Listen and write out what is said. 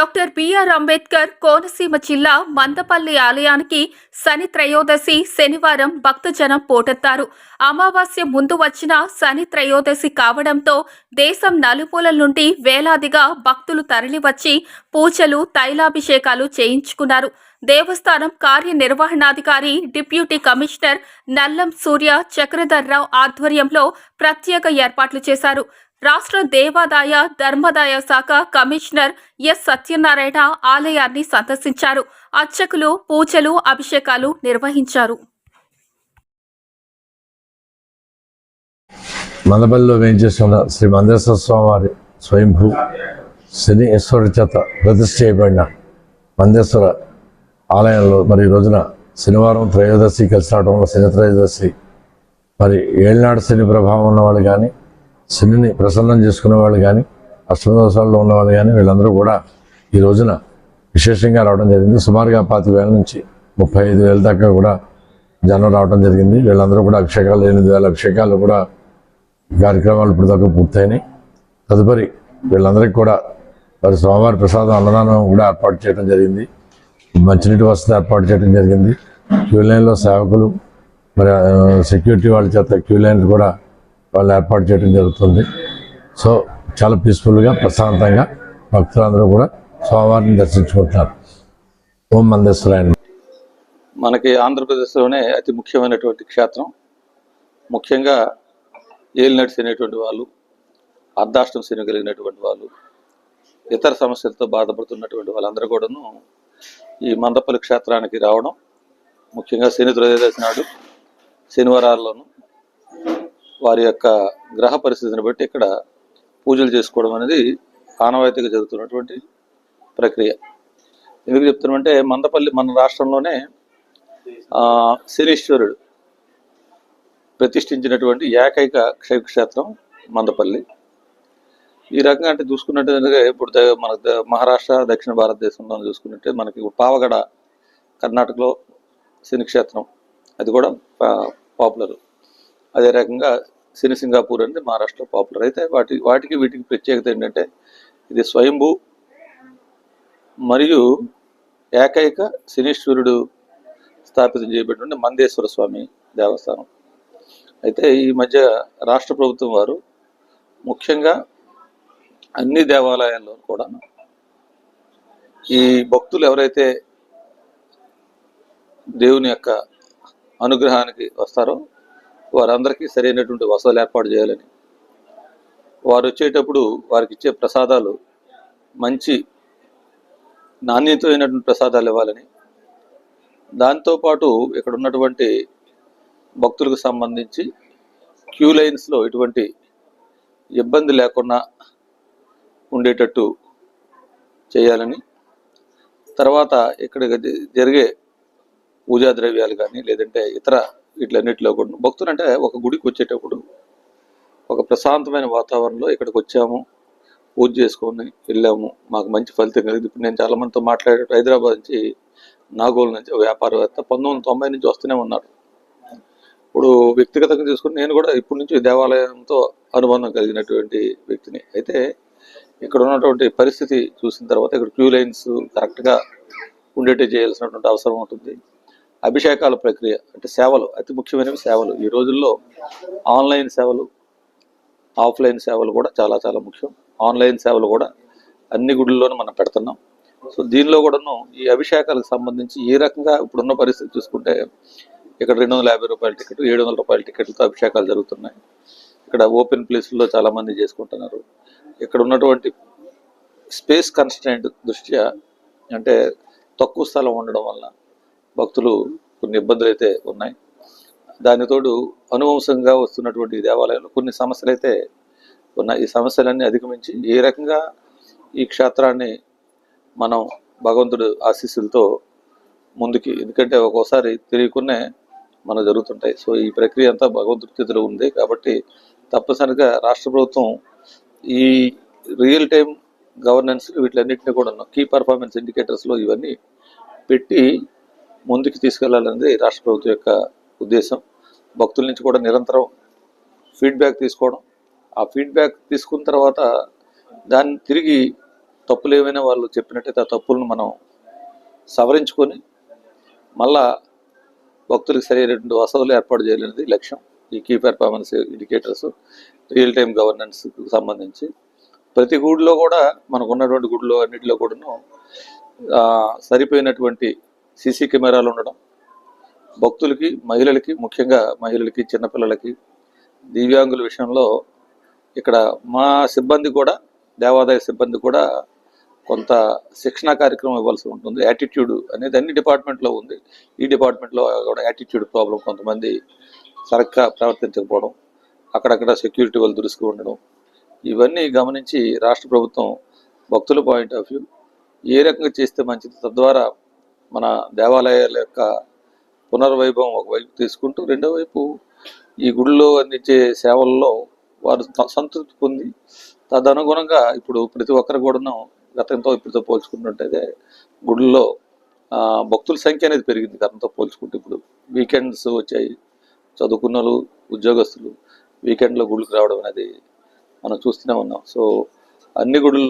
Doctor BR Ambedkar Konaseema జిల్లా మందపల్లి ఆలయానికి శని త్రయోదశి శనివారం భక్తజనం పోటెత్తారు. అమావాస్య ముందు వచ్చిన శని త్రయోదశి కావడంతో దేశం నలుమూలల నుండి వేలాదిగా భక్తులు తరలివచ్చి పూజలు తైలాభిషేకాలు చేయించుకున్నారు. దేవస్థానం కార్యనిర్వహణాధికారి డిప్యూటీ కమిషనర్ నల్లం సూర్య చక్రధర్రావు ఆధ్వర్యంలో ప్రత్యేక ఏర్పాట్లు చేశారు. రాష్ట్ర దేవాదాయ ధర్మదాయ శాఖ కమిషనర్ ఎస్. సత్యనారాయణ ఆలయాన్ని సందర్శించారు. అర్చకులు పూజలు అభిషేకాలు నిర్వహించారు. మందపల్లిలో వేయించేస్తున్న శ్రీ మందేశ్వర స్వామివారి స్వయంభూ శని ఈశ్వరుడి చేత ప్రతిష్ఠ చేయబడిన మందేశ్వర ఆలయంలో మరి రోజున శనివారం త్రయోదశి కలిసి రావడం వల్ల శని త్రయోదశి మరి ఏళ్ళనాడు శని ప్రభావం ఉన్నవాళ్ళు కానీ శనిని ప్రసన్నం చేసుకునే వాళ్ళు కానీ అష్టమదోషాల్లో ఉన్నవాళ్ళు కానీ వీళ్ళందరూ కూడా ఈ రోజున విశేషంగా రావడం జరిగింది. సుమారుగా పాతి వేల నుంచి ముప్పై ఐదు వేల దాకా కూడా జనం రావడం జరిగింది. వీళ్ళందరూ కూడా అభిషేకాలు ఎనిమిది వేల అభిషేకాలు కూడా కార్యక్రమాలు ఇప్పుడు పూర్తయినాయి. తదుపరి వీళ్ళందరికీ కూడా వారి స్వామివారి ప్రసాదం అన్నదానం కూడా ఏర్పాటు చేయడం జరిగింది. మంచినీటి వసతి ఏర్పాటు చేయడం జరిగింది. క్యూ లైన్లో సేవకులు మరి సెక్యూరిటీ వాళ్ళ చేత క్యూ లైన్ కూడా వాళ్ళు ఏర్పాటు చేయడం జరుగుతుంది. సో చాలా పీస్ఫుల్గా ప్రశాంతంగా భక్తులందరూ కూడా స్వామివారిని దర్శించుకుంటున్నారు. ఓం మందేశ్వరాయన మనకి ఆంధ్రప్రదేశ్లోనే అతి ముఖ్యమైనటువంటి క్షేత్రం. ముఖ్యంగా ఏలినట్స్ అనేటువంటి వాళ్ళు అర్ధాష్టం శని కలిగినటువంటి వాళ్ళు ఇతర సమస్యలతో బాధపడుతున్నటువంటి వాళ్ళందరూ కూడాను ఈ మందపల్లి క్షేత్రానికి రావడం ముఖ్యంగా శని త్రయోదశి నాడు శనివారాల్లోనూ వారి యొక్క గ్రహ పరిస్థితిని బట్టి ఇక్కడ పూజలు చేసుకోవడం అనేది ఆనవాయితీగా జరుగుతున్నటువంటి ప్రక్రియ. ఎందుకు చెప్తున్నామంటే మందపల్లి మన రాష్ట్రంలోనే శనీశ్వరుడు ప్రతిష్ఠించినటువంటి ఏకైక క్షేత్రం మందపల్లి. ఈ రకంగా అంటే చూసుకున్నట్టుగా ఇప్పుడు మన ద- మహారాష్ట్ర దక్షిణ భారతదేశంలో చూసుకున్నట్టే మనకి పావగడ కర్ణాటకలో శనిక్షేత్రం. అది కూడా పాపులర్. అదే రకంగా సిని సింగాపూర్ అనేది మహారాష్ట్రలో పాపులర్ అయితే వాటి వాటికి వీటికి ప్రత్యేకత ఏంటంటే ఇది స్వయంభూ మరియు ఏకైక శనీశ్వరుడు స్థాపితం చేయబడిన మందేశ్వర స్వామి దేవస్థానం. అయితే ఈ మధ్య రాష్ట్ర ప్రభుత్వం వారు ముఖ్యంగా అన్ని దేవాలయాల్లో కూడా ఈ భక్తులు ఎవరైతే దేవుని యొక్క అనుగ్రహానికి వస్తారో వారందరికీ సరైనటువంటి వసతులు ఏర్పాటు చేయాలని. వారు వచ్చేటప్పుడు వారికి ఇచ్చే ప్రసాదాలు మంచి నాణ్యత అయినటువంటి ప్రసాదాలు ఇవ్వాలని. దాంతోపాటు ఇక్కడ ఉన్నటువంటి భక్తులకు సంబంధించి క్యూ లైన్స్లో ఎటువంటి ఇబ్బంది లేకుండా ఉండేటట్టు చేయాలని. తర్వాత ఇక్కడ జరిగే పూజా ద్రవ్యాలు కానీ లేదంటే ఇతర వీటిలన్నిటిలో కూడా. భక్తులు అంటే ఒక గుడికి వచ్చేటప్పుడు ఒక ప్రశాంతమైన వాతావరణంలో ఇక్కడికి వచ్చాము పూజ చేసుకొని వెళ్ళాము. మాకు మంచి ఫలితం కలిగింది. ఇప్పుడు నేను చాలామందితో మాట్లాడే హైదరాబాద్ నుంచి నాగోల్ నుంచి వ్యాపారవేత్త పంతొమ్మిది వందల తొంభై నుంచి వస్తూనే ఉన్నారు. ఇప్పుడు వ్యక్తిగతంగా చూసుకుని నేను కూడా ఇప్పటి నుంచి దేవాలయంతో అనుబంధం కలిగినటువంటి వ్యక్తిని. అయితే ఇక్కడ ఉన్నటువంటి పరిస్థితి చూసిన తర్వాత ఇక్కడ క్యూ లైన్స్ కరెక్ట్గా ఉండేటట్టు చేయాల్సినటువంటి అవసరం ఉంటుంది. అభిషేకాల ప్రక్రియ అంటే సేవలు అతి ముఖ్యమైనవి సేవలు. ఈ రోజుల్లో ఆన్లైన్ సేవలు ఆఫ్లైన్ సేవలు కూడా చాలా చాలా ముఖ్యం. ఆన్లైన్ సేవలు కూడా అన్ని గుడుల్లోనూ మనం పెడుతున్నాం. సో దీనిలో కూడాను ఈ అభిషేకాలకు సంబంధించి ఏ రకంగా ఇప్పుడున్న పరిస్థితి చూసుకుంటే ఇక్కడ రెండు వందల యాభై రూపాయల టికెట్ ఏడు వందల రూపాయల టికెట్లతో అభిషేకాలు జరుగుతున్నాయి. ఇక్కడ ఓపెన్ ప్లేస్లో చాలామంది చేసుకుంటున్నారు. ఇక్కడ ఉన్నటువంటి స్పేస్ కన్స్టెంట్ దృష్ట్యా అంటే తక్కువ స్థలం ఉండడం వల్ల భక్తులు కొన్ని ఇబ్బందులు అయితే ఉన్నాయి దానితోడు అనువంశంగా వస్తున్నటువంటి దేవాలయంలో కొన్ని సమస్యలు అయితే ఉన్నాయి. ఈ సమస్యలన్నీ అధిగమించి ఏ రకంగా ఈ క్షేత్రాన్ని మనం భగవంతుడు ఆశీస్సులతో ముందుకి ఎందుకంటే ఒక్కోసారి తెలియకునే మన జరుగుతుంటాయి. సో ఈ ప్రక్రియ అంతా భగవంతుడి చేతిలో ఉంది కాబట్టి తప్పనిసరిగా రాష్ట్ర ప్రభుత్వం ఈ రియల్ టైం గవర్నెన్స్ వీటిలన్నింటినీ కూడా కీ పర్ఫార్మెన్స్ ఇండికేటర్స్లో ఇవన్నీ పెట్టి ముందుకు తీసుకెళ్ళాలనేది రాష్ట్ర ప్రభుత్వం యొక్క ఉద్దేశం. భక్తుల నుంచి కూడా నిరంతరం ఫీడ్బ్యాక్ తీసుకోవడం. ఆ ఫీడ్బ్యాక్ తీసుకున్న తర్వాత దాన్ని తిరిగి తప్పులు ఏమైనా వాళ్ళు చెప్పినట్టయితే ఆ తప్పులను మనం సవరించుకొని మళ్ళా భక్తులకు సరైనటువంటి వసతులు ఏర్పాటు చేయాలనేది లక్ష్యం. ఈ key performance indicators real time గవర్నెన్స్కి సంబంధించి. ప్రతి గుడిలో కూడా మనకు ఉన్నటువంటి గుడిలో అన్నిటిలో కూడాను సరిపోయినటువంటి సీసీ కెమెరాలు ఉండడం భక్తులకి మహిళలకి ముఖ్యంగా మహిళలకి చిన్నపిల్లలకి దివ్యాంగుల విషయంలో ఇక్కడ మా సిబ్బంది కూడా దేవాదాయ సిబ్బంది కూడా కొంత శిక్షణా కార్యక్రమం ఇవ్వాల్సి ఉంటుంది. యాటిట్యూడ్ అనేది అన్ని డిపార్ట్మెంట్లో ఉంది. ఈ డిపార్ట్మెంట్లో కూడా యాటిట్యూడ్ ప్రాబ్లం కొంతమంది సరిగ్గా ప్రవర్తించకపోవడం అక్కడక్కడ సెక్యూరిటీ వాళ్ళు దురుసుకు ఉండడం ఇవన్నీ గమనించి రాష్ట్ర ప్రభుత్వం భక్తుల పాయింట్ ఆఫ్ వ్యూ ఏ రకంగా చేస్తే మంచిది? తద్వారా మన దేవాలయాల యొక్క పునర్వైభవం ఒకవైపు తీసుకుంటూ రెండో వైపు ఈ గుడిలో అందించే సేవల్లో వారు సంతృప్తి పొంది తదనుగుణంగా ఇప్పుడు ప్రతి ఒక్కరు కూడాను గతంతో ఇప్పుడుతో పోల్చుకున్నట్టయితే గుడిలో భక్తుల సంఖ్య అనేది పెరిగింది గతంతో పోల్చుకుంటే ఇప్పుడు. వీకెండ్స్ వచ్చాయి చదువుకున్నలు ఉద్యోగస్తులు వీకెండ్లో గుళ్ళకి రావడం అనేది మనం చూస్తూనే ఉన్నాం. సో అన్ని గుడుల్లో